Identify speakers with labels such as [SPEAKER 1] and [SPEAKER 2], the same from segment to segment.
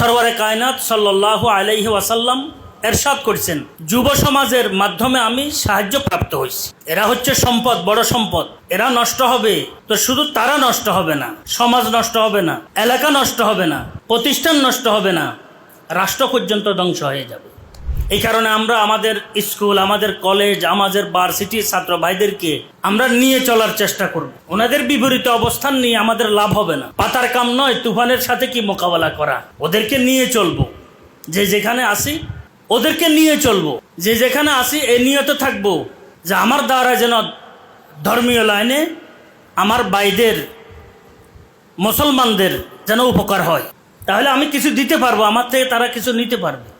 [SPEAKER 1] সরওয়ারে কায়নাত সাল্লাহ আলাইহি ওয়াসাল্লাম এরশাদ করছেন। যুব সমাজের মাধ্যমে আমি সাহায্য প্রাপ্ত হয়েছি। এরা হচ্ছে সম্পদ, বড় সম্পদ। এরা নষ্ট হবে তো শুধু তারা নষ্ট হবে না, সমাজ নষ্ট হবে না, এলাকা নষ্ট হবে না, প্রতিষ্ঠান নষ্ট হবে না, রাষ্ট্র পর্যন্ত ধ্বংস হয়ে যাবে। এই কারণে আমরা আমাদের স্কুল, আমাদের কলেজ, আমাদের ভার্সিটির ছাত্র ভাইদেরকে আমরা নিয়ে চলার চেষ্টা করব। ওনাদের বিপরীতে অবস্থান নিয়ে আমাদের লাভ হবে না। পাতার কাম নয়, তুফানের সাথে কি মোকাবেলা করা? ওদেরকে নিয়ে চলবো। যে যেখানে আসি, ওদেরকে নিয়ে চলবো। যে যেখানে আসি, এ নিয়ত থাকব। যে আমার দ্বারা যেন ধর্মীয় লাইনে আমার বাইদের মুসলমানদের যেন উপকার হয়। তাহলে আমি কিছু দিতে পারব, আমার থেকে তারা কিছু নিতে পারবে।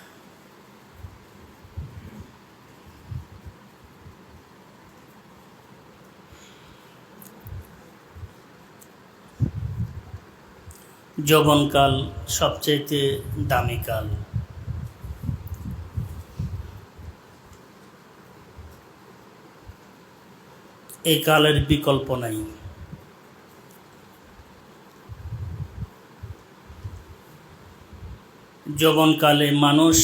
[SPEAKER 1] যৌবনকাল সবচাইতে দামি কাল। এই কালের বিকল্প নাই। যৌবনকালে মানুষ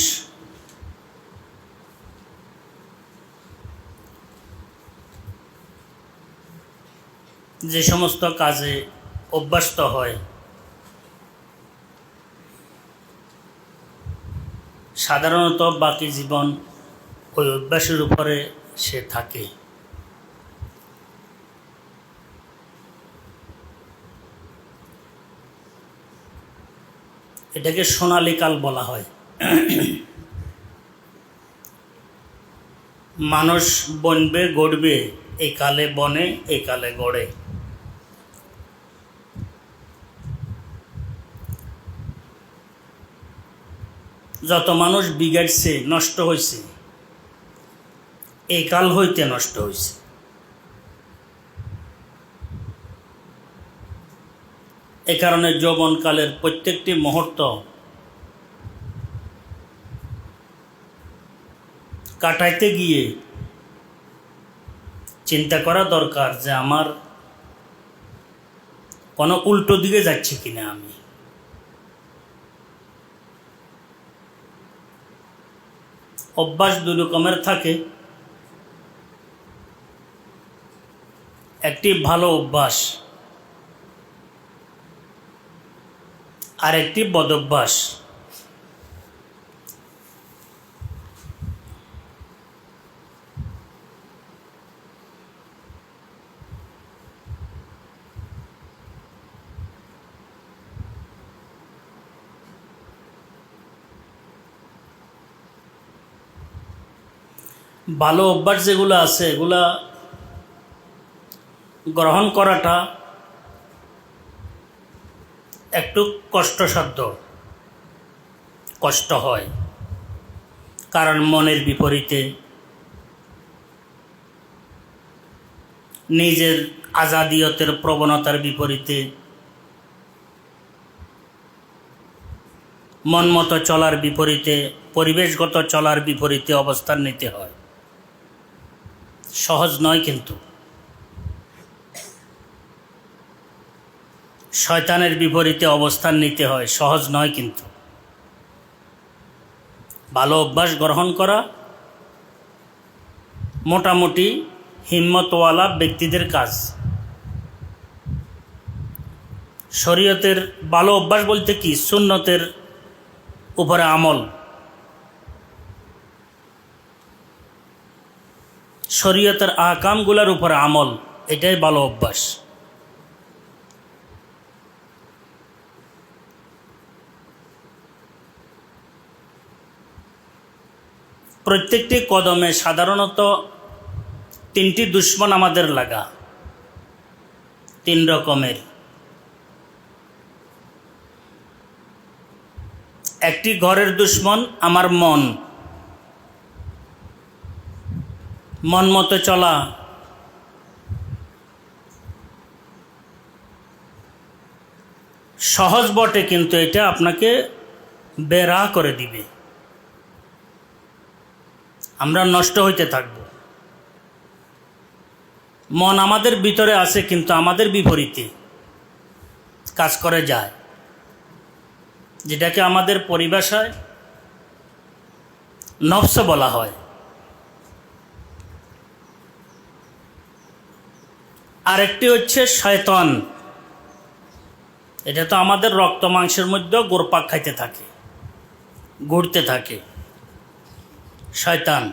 [SPEAKER 1] যে সমস্ত কাজে অভ্যস্ত হয় সাধারণত বাকি জীবন ওই অভ্যাসের উপরে সে থাকে। এটাকে সোনালী কাল বলা হয়। মানুষ বনবে, গড়বে এই কালে বনে এই কালে গড়ে। যত মানুষ বিগাড়ছে, নষ্ট হয়েছে এই কাল হইতে নষ্ট হয়েছে এ কারণে যৌবনকালের প্রত্যেকটি মুহূর্ত কাটাইতে গিয়ে চিন্তা করা দরকার যে আমার কোনো উল্টো দিকে যাচ্ছে কিনা আমি। অভ্যাস দু রকমের থাকে। একটি ভালো অভ্যাস আর একটি বদভ্যাস ভালো অভ্যাস যেগুলো আছে, এগুলা গ্রহণ করাটা একটু কষ্টসাধ্য, কষ্ট হয়। কারণ মনের বিপরীতে নিজের আজাদিয়তের প্রবণতার বিপরীতে মন মতো চলার বিপরীতে, পরিবেশগত চলার বিপরীতে অবস্থান নিতে হয়। সহজ নয় কিন্তু। শয়তানের বিপরীতে অবস্থান নিতে হয়, সহজ নয় কিন্তু। ভালো অভ্যাস গ্রহণ করা, মোটামুটি হিম্মতওয়ালা ব্যক্তিদের কাজ। শরীয়তের ভালো অভ্যাস বলতে কি? সুন্নতের উপরে আমল। শরীয়তের আকামগুলোর উপরে আমল, এটাই ভালো অভ্যাস। প্রত্যেকটি কদমে সাধারণত তিনটি দুশ্মন আমাদের লাগা। তিন রকমের। একটি ঘরের দুশ্মন আমার মন। মন মতো চলা। সহজ বটে কিন্তু এটা আপনাকে বেরা করে দিবে। আমরা নষ্ট হইতে থাকব। মন আমাদের ভিতরে আছে কিন্তু আমাদের বিপরীতে কাজ করে যায়। যেটাকে আমাদের পরিভাষায় নফস বলা হয়। আরেকটি হচ্ছে শয়তান। এটা তো আমাদের রক্ত মাংসের মধ্যেও গোরপাক খাইতে থাকে, ঘুরতে থাকে। শয়তান।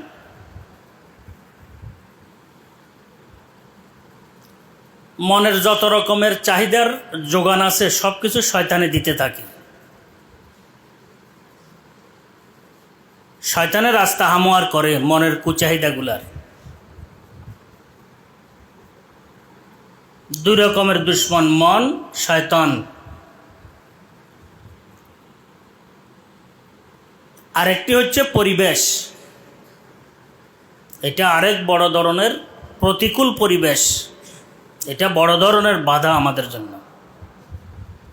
[SPEAKER 1] মনের যত রকমের চাহিদার যোগান আছে সব কিছু শয়তানে দিতে থাকে। শয়তানের রাস্তা হামোয়ার করে মনের কুচাহিদাগুলার। দুই রকমের দুশ্মন, মন, শয়তন। আরেকটি হচ্ছে পরিবেশ। এটা আরেক বড় ধরনের প্রতিকূল পরিবেশ। এটা বড় ধরনের বাধা আমাদের জন্য।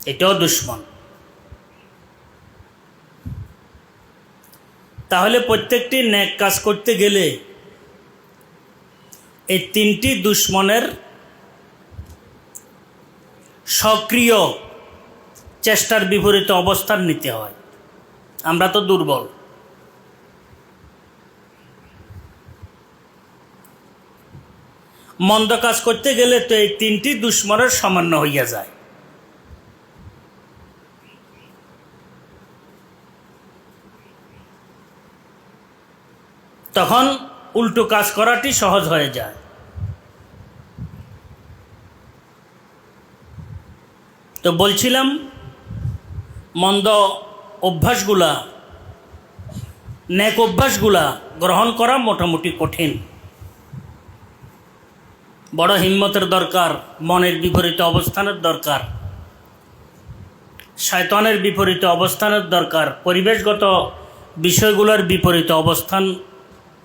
[SPEAKER 1] এটাও দুশ্মন। তাহলে প্রত্যেকটি ন্যাক কাজ করতে গেলে এই তিনটি দুশ্মনের সক্রিয় চেষ্টার বিপরীতে অবস্থান নিতে হয়। আমরা তো দুর্বল। মন্দ কাজ করতে গেলে তো এই তিনটি দুশ্মনের সামান্য হইয়া যায়। তখন উল্টো কাজ করাটি সহজ হয়ে যায়। তো বলছিলাম, মন্দ অভ্যাসগুলা ন্যাক অভ্যাসগুলা গ্রহণ করা মোটামুটি কঠিন। বড় হিম্মতের দরকার, মনের বিপরীতে অবস্থানের দরকার, শয়তানের বিপরীতে অবস্থানের দরকার, পরিবেশগত বিষয়গুলোর বিপরীতে অবস্থান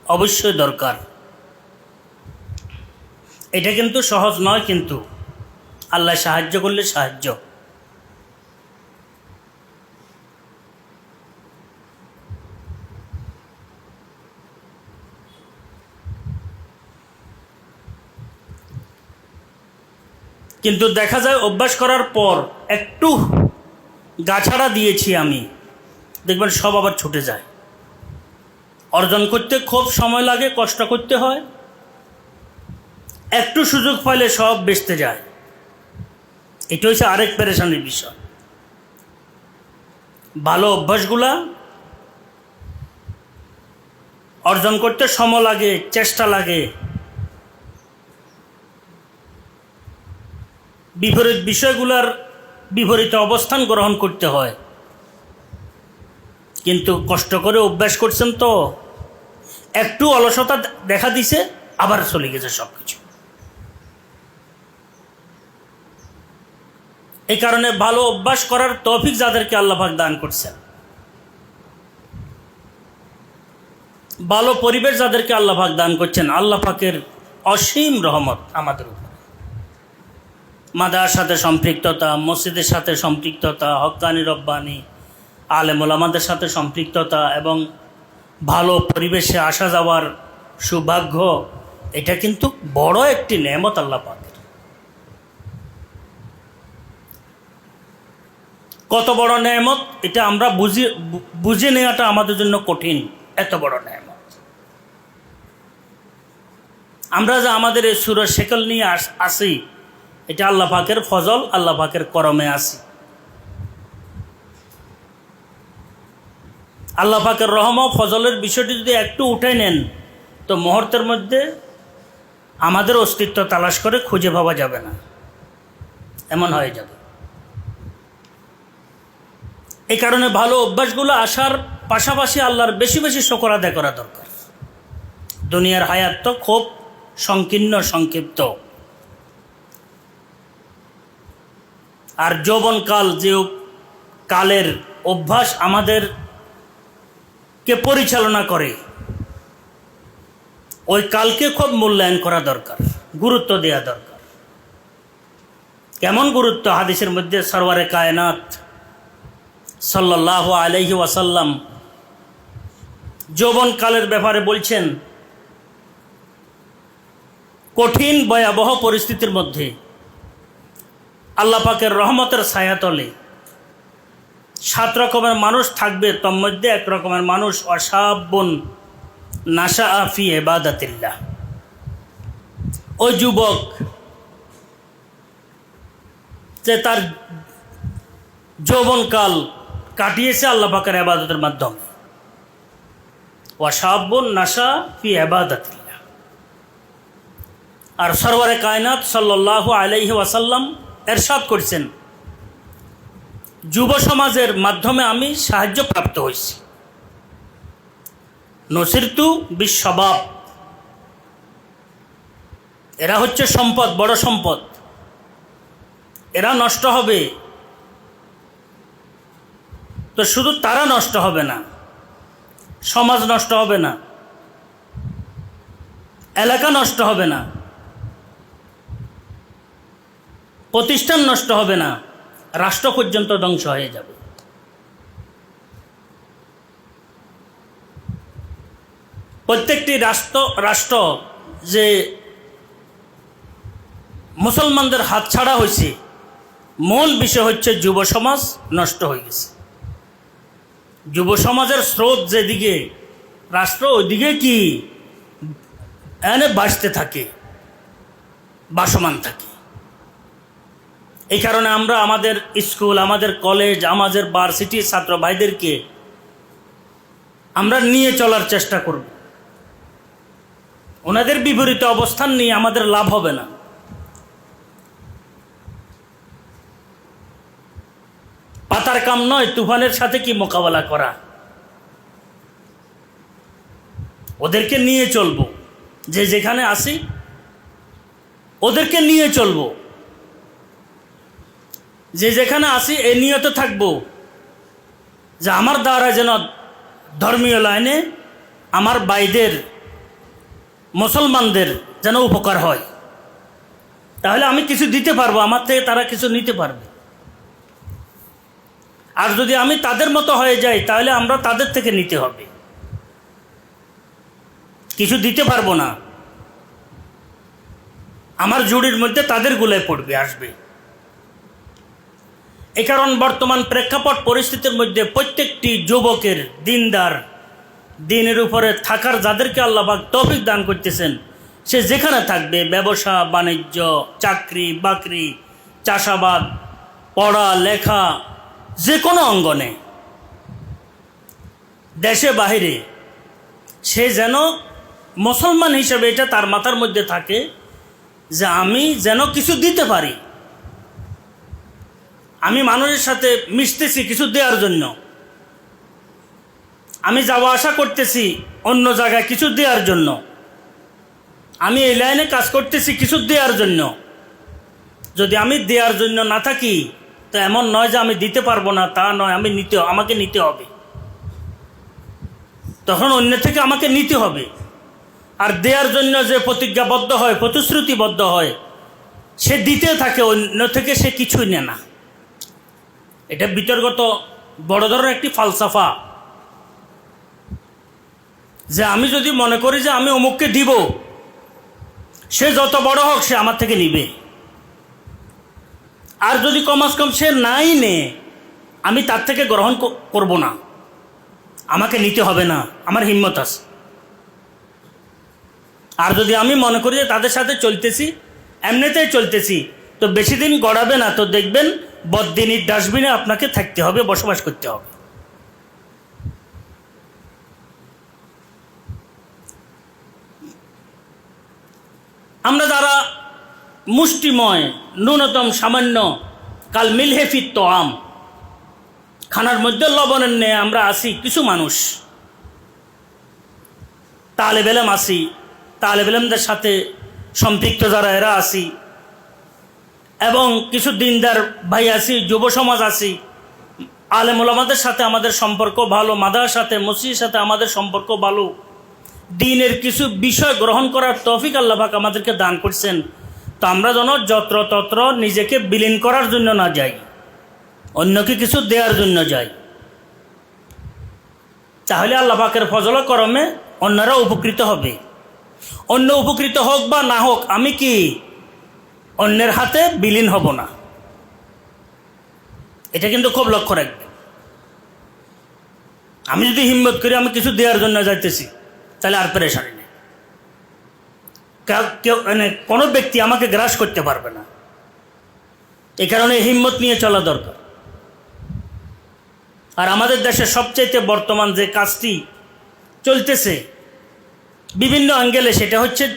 [SPEAKER 1] অবশ্যই দরকার। এটা কিন্তু সহজ নয় কিন্তু, আল্লাহ সাহায্য করলে সাহায্য। কিন্তু দেখা যায় অভ্যাস করার পর একটু গাছাড়া দিয়েছি আমি। দেখবেন সব আবার ছুটে যায়। অর্জন করতে খুব সময় লাগে, কষ্ট করতে হয়। একটু সুযোগ পাইলে সব বেচতে যায়। এটা হচ্ছে আরেক পেরেশানির বিষয়। ভালো অভ্যাসগুলা অর্জন করতে সময় লাগে, চেষ্টা লাগে। বিপরীত বিষয়গুলোর বিপরীতে অবস্থান গ্রহণ করতে হয়। কিন্তু কষ্ট করে অভ্যাস করছেন তো, একটু অলসতা দেখা দিছে, আবার চলে গেছে সব কিছু এই কারণে ভালো অভ্যাস করার তৌফিক যাদেরকে আল্লাহাক দান করছেন। ভালো পরিবেশ যাদেরকে আল্লাহাক দান করছেন, আল্লাহ পাকের অসীম রহমত আমাদের উপর। মাদার সাথে সম্পৃক্ততা, মসজিদের সাথে সম্পৃক্ততা হক্কানি রব্বানি, আলেমুল আমাদের সাথে সম্পৃক্ততা এবং ভালো পরিবেশে আসা যাওয়ার সৌভাগ্য, এটা কিন্তু বড় একটি নেমত আল্লাহ পাকের। কত বড় নেমত এটা আমরা বুঝি, বুঝে নেওয়াটা আমাদের জন্য কঠিন, এত বড় নেমত আমরা যে আমাদের এই সুরের শেকল নিয়ে আসি এটা আল্লাহ পাকের ফজল, আল্লাহ পাকের করমে আসি আল্লাহ পাকের রহম ফজলের বিষয়টি যদি একটু উঠে নেন, তো মুহূর্তের মধ্যে আমাদের অস্তিত্ব তালাশ করে খুঁজে পাওয়া যাবে না। এমন হয়ে যাবে। এই কারণে ভালো অভ্যাসগুলো আসার পাশাপাশি আল্লাহর বেশি বেশি শকর আদায় করা দরকার। দুনিয়ার হায়াত তো খুব সংকীর্ণ, সংক্ষিপ্ত। আর যৌবনকাল যে কালের অভ্যাস আমাদেরকে পরিচালনা করে, ওই কালকে খুব মূল্যায়ন করা দরকার, গুরুত্ব দেওয়া দরকার। কেমন গুরুত্ব? হাদিসের মধ্যে সরওয়ারে কায়নাত সাল্লাহ আলহি ওয়াসাল্লাম যৌবনকালের ব্যাপারে বলছেন, কঠিন, ভয়াবহ পরিস্থিতির মধ্যে আল্লাহ পাকের রহমতের ছায়াতলে। সাত রকমের মানুষ থাকবে, তোর মধ্যে এক রকমের মানুষ অসাবন নাসা আফি এবাদাতিল্লাহ ওই যুবক যে তার যৌবনকাল কাটিয়েছে আল্লাহ পাকের আবাদতের মাধ্যমে। ওয়াসাবন নাসা ফি আবাদাতিল্লাহ আর সরওয়ারে কায়নাত সাল্লাহ আলাইহি ওয়াসাল্লাম এরশাদ করছেন। যুব সমাজের মাধ্যমে আমি সাহায্য প্রাপ্ত হয়েছি। নসিরতু বিশ্ববাব। এরা হচ্ছে সম্পদ, বড় সম্পদ। এরা নষ্ট হবে। তো শুধু তারা নষ্ট হবে না, সমাজ নষ্ট হবে না, এলাকা নষ্ট হবে না। প্রতিষ্ঠান নষ্ট হবে না, রাষ্ট্র পর্যন্ত ধ্বংস হয়ে যাবে। প্রত্যেকটি রাষ্ট্র রাষ্ট্র যে মুসলমানদের হাতছাড়া হয়েছে, মূল বিষয় হচ্ছে যুব সমাজ নষ্ট হয়ে গেছে। যুব সমাজের স্রোত যেদিকে, রাষ্ট্র ওইদিকে কি? এনে বাঁচতে থাকে, বাসমান থাকে। এই কারণে আমরা আমাদের স্কুল, আমাদের কলেজ, আমাদের ভার্সিটির ছাত্র ভাইদেরকে আমরা নিয়ে চলার চেষ্টা করব। ওনাদের বিপরীতে অবস্থান নিয়ে আমাদের লাভ হবে না। পাতার কাম নয়, তুফানের সাথে কি মোকাবেলা করা? ওদেরকে নিয়ে চলবো। যে যেখানে আসি ওদেরকে নিয়ে চলবো। যে যেখানে আসি, এ নিয়ত থাকব। যে আমার দ্বারা যেন ধর্মীয় লাইনে আমার বাইদের, মুসলমানদের যেন উপকার হয়। তাহলে আমি কিছু দিতে পারব, আমার থেকে তারা কিছু নিতে পারবে। আর যদি আমি তাদের মতো হয়ে যাই, তাহলে আমরা তাদের থেকে নিতে হবে। কিছু দিতে পারব না। আমার জুড়ির মধ্যে তাদের গুলায় পড়বে, আসবে। এ কারণ বর্তমান প্রেক্ষাপট পরিস্থিতির মধ্যে প্রত্যেকটি যুবকের দিনদার, দিনের উপরে থাকার যাদেরকে আল্লাহবাক তফিক দান করতেছেন, সে যেখানে থাকবে, ব্যবসা, বাণিজ্য, চাকরি, বাকরি, চাষাবাদ, পড়া, লেখা যে কোনো অঙ্গনে, দেশে বাহিরে, সে যেন মুসলমান হিসেবে এটা তার মাথার মধ্যে থাকে যে আমি যেন কিছু দিতে পারি। আমি মানুষের সাথে মিশতেছি কিছু দেওয়ার জন্য। আমি যাওয়া আসা করতেছি অন্য জায়গায় কিছু দেওয়ার জন্য। আমি এই লাইনে কাজ করতেছি কিছু দেওয়ার জন্য। যদি আমি দেওয়ার জন্য না থাকি, তো এমন নয় যে আমি দিতে পারব না, তা নয়, আমি নিতে আমাকে নিতে হবে। তখন অন্য থেকে আমাকে নিতে হবে। আর দেওয়ার জন্য যে প্রতিজ্ঞাবদ্ধ হয়, প্রতিশ্রুতিবদ্ধ হয়, সে দিতে থাকে, অন্য থেকে সে কিছুই নেয় না। এটা বিতর্গত বড় ধরনের একটি ফালসাফা। যে আমি যদি মনে করি যে আমি অমুককে দিব, সে যত বড় হোক সে আমার থেকে নিবে। আর যদি কমাস কম সে নাই নে, আমি তার থেকে গ্রহণ করব না। আমাকে নিতে হবে না, আমার হিম্মত আছে। আর যদি আমি মনে করি যে তাদের সাথে চলতেছি, এমনিতেই চলতেছি তো বেশি দিন গড়াবে না, তো দেখবেন বদিনীর ডাস্টবিনে আপনাকে থাকতে হবে, বসবাস করতে হবে। আমরা যারা মুষ্টিময়, ন্যূনতম, সামান্য, কাল মিলহেফিত তো আম খানার মধ্যে লবণের নেই আমরা আসি কিছু মানুষ। তালে বেলেম আসি তালে বেলেমদের সাথে সম্পৃক্ত যারা এরা আসি এবং কিছু দিনদার ভাই আছি, যুব সমাজ আছি। আলেম ওলামাদের সাথে আমাদের সম্পর্ক ভালো, মাদার সাথে, মসজিদের সাথে আমাদের সম্পর্ক ভালো। দিনের কিছু বিষয় গ্রহণ করার তৌফিক আল্লাহ পাক আমাদেরকে দান করছেন। তো আমরা যেন যত্রতত্র নিজেকে বিলীন করার জন্য না যাই, অন্যকে কিছু দেওয়ার জন্য যাই। তাহলে আল্লাহ পাকের ফজল করমে অন্যরা উপকৃত হবে। অন্য উপকৃত হোক বা না হোক, আমি কি অন্যের হাতে বিলীন হব না। এটা কিন্তু খুব লক্ষ্য রাখবে আমি যদি হিম্মত করি, আমি কিছু দেওয়ার জন্য যাইতেছি, তাহলে আর পেরেশানি নেই। কেউ- মানে কোনো ব্যক্তি আমাকে গ্রাস করতে পারবে না। এই কারণে হিম্মত নিয়ে চলা দরকার। আর আমাদের দেশে সবচাইতে বর্তমান যে কাজটি চলতেছে, বিভিন্ন অ্যাঙ্গেলে সেটা হচ্ছে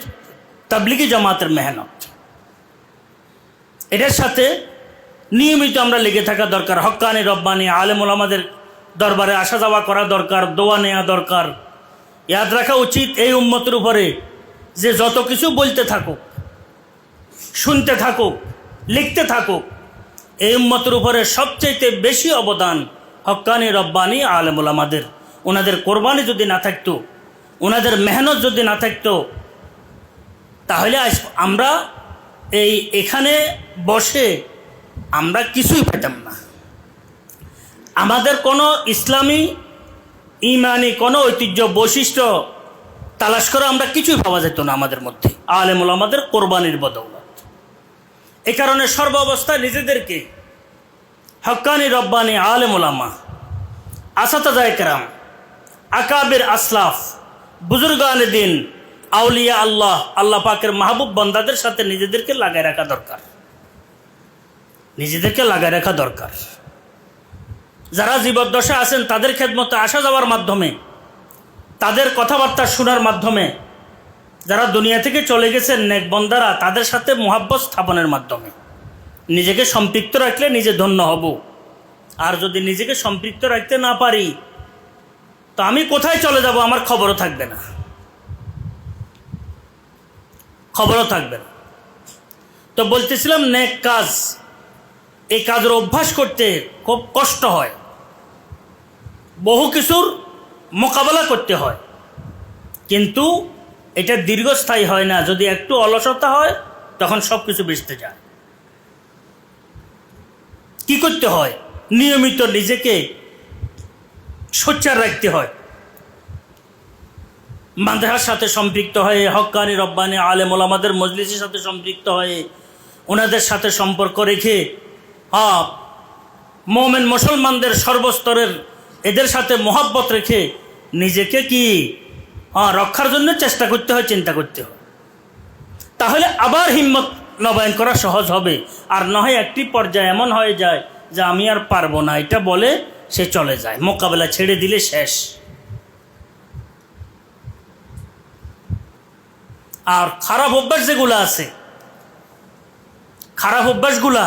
[SPEAKER 1] তাবলিগি জামাতের মেহনত। এটার সাথে নিয়মিত আমরা লেগে থাকা দরকার। হক্কানি রব্বানি, আলেমুল আমাদের দরবারে আসা যাওয়া করা দরকার, দোয়া নেওয়া দরকার। ইয়াদ রাখা উচিত এই উম্মতের উপরে যে যত কিছু বলতে থাকুক, শুনতে থাকুক, লিখতে থাকুক, এই উম্মতের উপরে সবচাইতে বেশি অবদান হক্কানি রব্বানি, আলেমুল আমাদের। ওনাদের কোরবানি যদি না থাকতো, ওনাদের মেহনত যদি না থাকতো, তাহলে আমরা এই এখানে বসে আমরা কিছুই পেতাম না। আমাদের কোনো ইসলামী ইমানি কোনো ঐতিহ্য বৈশিষ্ট্য তালাশ করে আমরা কিছুই পাওয়া যেত না আমাদের মধ্যে। আলেমুল আমাদের কোরবানির বদৌলত। এ কারণে সর্ব অবস্থায় নিজেদেরকে হক্কানি রব্বানি আলেমুলামা আসাতাজায় কেরাম, আকাবের আসলাফ বুজুর্গান দিন আউলিয়া আল্লাহ আল্লাহ পাকের মাহবুব বন্দাদের সাথে নিজেদেরকে লাগায় রাখা দরকার। নিজেদেরকে লাগায় রাখা দরকার। যারা জীবদ্দশা আছেন, তাদের খেদমতে আসা যাওয়ার মাধ্যমে, তাদের কথাবার্তা শোনার মাধ্যমে, যারা দুনিয়া থেকে চলে গেছেন নেক বন্দারা, তাদের সাথে মোহাব্বত স্থাপনের মাধ্যমে। নিজেকে সম্পৃক্ত রাখলে নিজে ধন্য হব। আর যদি নিজেকে সম্পৃক্ত রাখতে না পারি, তো আমি কোথায় চলে যাব? আমার খবরও থাকবে না। খবরও থাকবে না। তো বলতেছিলাম নেক কাজ, এই কাজের অভ্যাস করতে খুব কষ্ট হয়। বহু কিছুর মোকাবেলা করতে হয়। কিন্তু এটা দীর্ঘস্থায়ী হয় না। যদি একটু অলসতা হয়, তখন সব কিছু বেচতে যায়। কি করতে হয়? নিয়মিত নিজেকে সোচ্চার রাখতে হয়। মাদ্রাসার সাথে সম্পৃক্ত হয়ে হক্কানি রব্বানি আলেম ওলামাদের মজলিসের সাথে সম্পৃক্ত হয়ে ওনাদের সাথে সম্পর্ক রেখে হ্যাঁ মোমেন মুসলমানদের সর্বস্তরের এদের সাথে মোহাব্বত রেখে নিজেকে কি হ্যাঁ রক্ষার জন্য চেষ্টা করতে হয়, চিন্তা করতে হয়। তাহলে আবার হিম্মত নবায়ন করা সহজ হবে। আর নয় একটি পর্যায়ে এমন হয়ে যায় যে আমি আর পারব না। এটা বলে সে চলে যায়। মোকাবেলা ছেড়ে দিলে শেষ। আর খারাপ অভ্যাস যেগুলো আছে, খারাপ অভ্যাসগুলা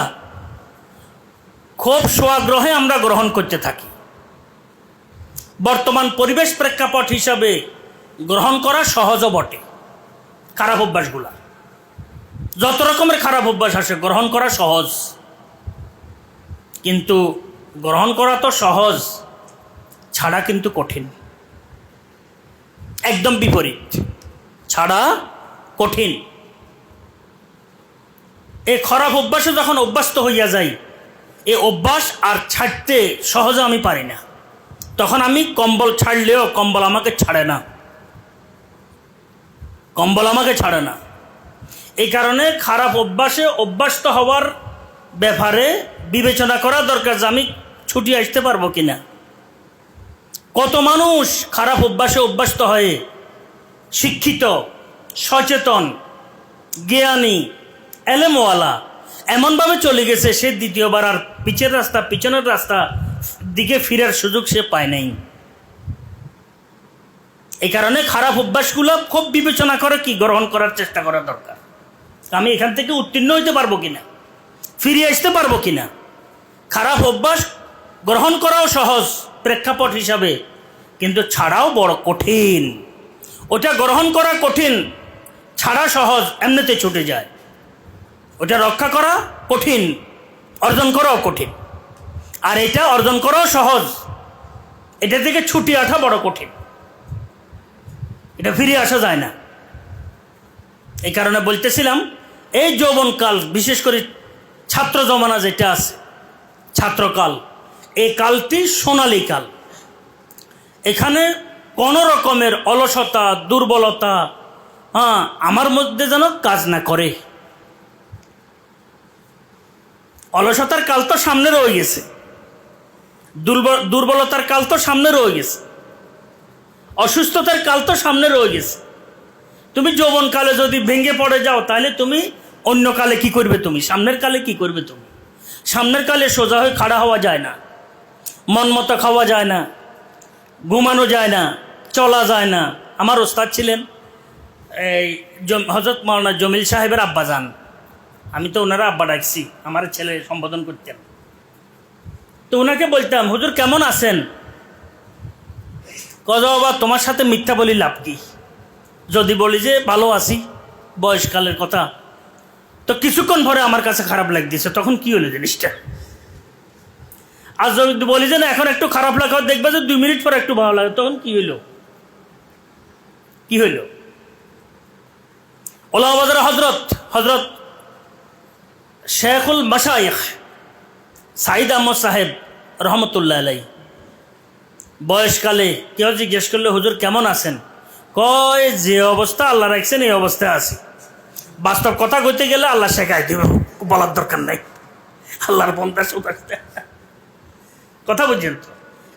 [SPEAKER 1] খুব সোয়াগ্রহে আমরা গ্রহণ করতে থাকি। বর্তমান পরিবেশ প্রেক্ষাপট হিসাবে গ্রহণ করা সহজও বটে, খারাপ অভ্যাসগুলা। যত রকমের খারাপ অভ্যাস আসে গ্রহণ করা সহজ। কিন্তু গ্রহণ করা তো সহজ, ছাড়া কিন্তু কঠিন। একদম বিপরীত। ছাড়া কঠিন। এই খারাপ অভ্যাসে যখন অভ্যস্ত হইয়া যাই এই অভ্যাস আর ছাড়তে সহজে আমি পারি না। তখন আমি কম্বল ছাড়লেও কম্বল আমাকে ছাড়ে না। কম্বল আমাকে ছাড়ে না। এই কারণে খারাপ অভ্যাসে অভ্যস্ত হওয়ার ব্যাপারে বিবেচনা করা দরকার যে আমি ছুটি আসতে পারব কিনা। কত মানুষ খারাপ অভ্যাসে অভ্যস্ত হয়ে শিক্ষিত সচেতন, জ্ঞানী, এলেমওয়ালা। এমনভাবে চলে গেছে, সে দ্বিতীয়বার আর পিছের রাস্তা, পিছনের রাস্তা দিকে ফিরার সুযোগ সে পায় নাই। এই কারণে খারাপ অভ্যাসগুলো খুব বিবেচনা করে কি গ্রহণ করার চেষ্টা করা দরকার। আমি এখান থেকে উত্তীর্ণ হইতে পারব কিনা? ফিরে আসতে পারব কিনা? খারাপ অভ্যাস গ্রহণ করাও সহজ, প্রেক্ষাপট হিসাবে, কিন্তু ছাড়াও বড় কঠিন। ওটা গ্রহণ করা কঠিন ছাড়া সহজ, এমনিতে ছুটে যায়। ওটা রক্ষা করা কঠিন, অর্জন করাও কঠিন। আর এটা অর্জন করাও সহজ। এটা থেকে ছুটি আসা বড় কঠিন। এটা ফিরে আসা যায় না। এই কারণে বলতেছিলাম, এই যৌবনকাল, বিশেষ করে ছাত্র জমানা যেটা আছে, ছাত্রকাল, এই কালটি সোনালী কাল। এখানে কোনো রকমের অলসতা, দুর্বলতা হ্যাঁ আমার মধ্যে যেন কাজ না করে। অলসতার কাল তো সামনে রয়ে গেছে। দুর্বলতার কাল তো সামনে রয়ে গেছে। অসুস্থতার কাল তো সামনে রয়ে গেছে। তুমি যৌবন কালে যদি ভেঙে পড়ে যাও, তাহলে তুমি অন্য কালে কি করবে তুমি? সামনের কালে কি করবে তুমি? সামনের কালে সোজা হয়ে খাড়া হওয়া যায় না। মন মতো খাওয়া যায় না। ঘুমানো যায় না। চলা যায় না। আমার ওস্তাদ ছিলেন। এই হজরত মৌলানা জমিল সাহেবের আব্বা যান। আমি তো ওনারা আব্বা ডাকছি, আমার ছেলে সম্বোধন করতেন তো ওনাকে বলতাম, হুজুর, কেমন আছেন? কজ বাবা, তোমার সাথে মিথ্যা বলি লাভ কি? যদি বলি যে, ভালো আছি, বয়সকালের কথা। তো কিছুক্ষণ পরে আমার কাছে খারাপ লাগতেছে, তখন কি হলো জিনিসটা? আর যদি বলি যে, না, এখন একটু খারাপ লাগা, দেখবে যে দুই মিনিট পরে একটু ভালো লাগে, তখন কি হইল? কি হইল? ওলাবাজার হজরত হজরত শেখুল মাসাইখ সাইদ আহমদ সাহেব রহমতুল্লাহ আলাই বয়সকালে কেউ জিজ্ঞেস করলে, হুজুর কেমন আছেন? কয়, যে অবস্থা, আল্লাহ রাখছেন, এই অবস্থায় আছি। বাস্তব কথা কইতে গেলে আল্লাহ শেখাই দিব, বলার দরকার নাই। আল্লাহর বন্ধা সুদাসতে কথা বুঝছেন তো?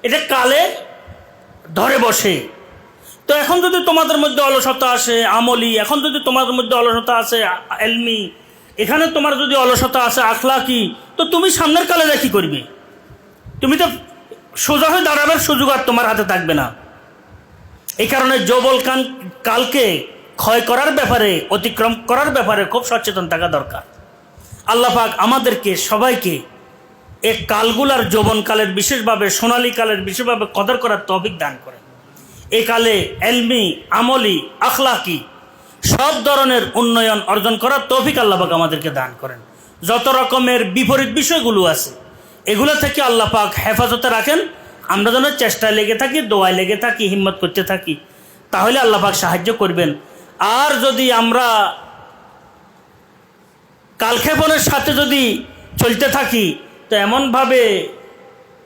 [SPEAKER 1] এটা কালে ধরে বসে তো এখন যদি তোমাদের মধ্যে অলসতা আসে, আমলি, এখন যদি তোমাদের মধ্যে অলসতা আসে, এলমি, এখানে তোমার যদি অলসতা আসে, আখলাকি, তো তুমি সামনের কালে কি করবে? তুমি তো সোজা হয়ে দাঁড়াবার সুযোগ আর তোমার হাতে থাকবে না। এই কারণে যৌবল কান, কালকে ক্ষয় করার ব্যাপারে, অতিক্রম করার ব্যাপারে খুব সচেতন থাকা দরকার। আল্লাহ পাক আমাদেরকে, সবাইকে এ কালগুলার যৌবনকালের বিশেষভাবে, সোনালী কালের বিশেষভাবে কদর করার তৌফিক দান করেন। এ কালে এলমি, আমলি, আখলাকি সব ধরনের উন্নয়ন অর্জন করার তৌফিক আল্লাহ পাক আমাদেরকে দান করেন। যত রকমের বিপরীত বিষয়গুলো আছে, এগুলো থেকে আল্লাহ পাক হেফাজতে রাখেন। আমরা যেন চেষ্টায় লেগে থাকি, দোয়ায় লেগে থাকি, হিম্মত করতে থাকি, তাহলে আল্লাহ পাক সাহায্য করবেন। আর যদি আমরা কালক্ষেপণের সাথে যদি চলতে থাকি, তো এমনভাবে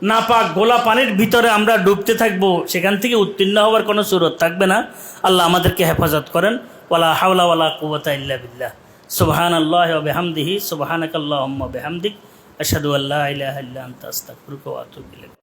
[SPEAKER 1] না পাক গোলা পানির ভিতরে আমরা ডুবতে থাকব, সেখান থেকে উত্তীর্ণ হওয়ার কোনো সুরত থাকবে না। আল্লাহ আমাদেরকে হেফাজত করেন। ওয়ালা হাওলা ওয়ালা কুবতা ইল্লা বিল্লাহ। সুবহান আল্লাহ বেহামদিহি। সুবহান বিহামদিক। আশহাদু আল্লাহ ইলাহা ইল্লা আনতা। আস্তাগফিরুকা ওয়া আতুবু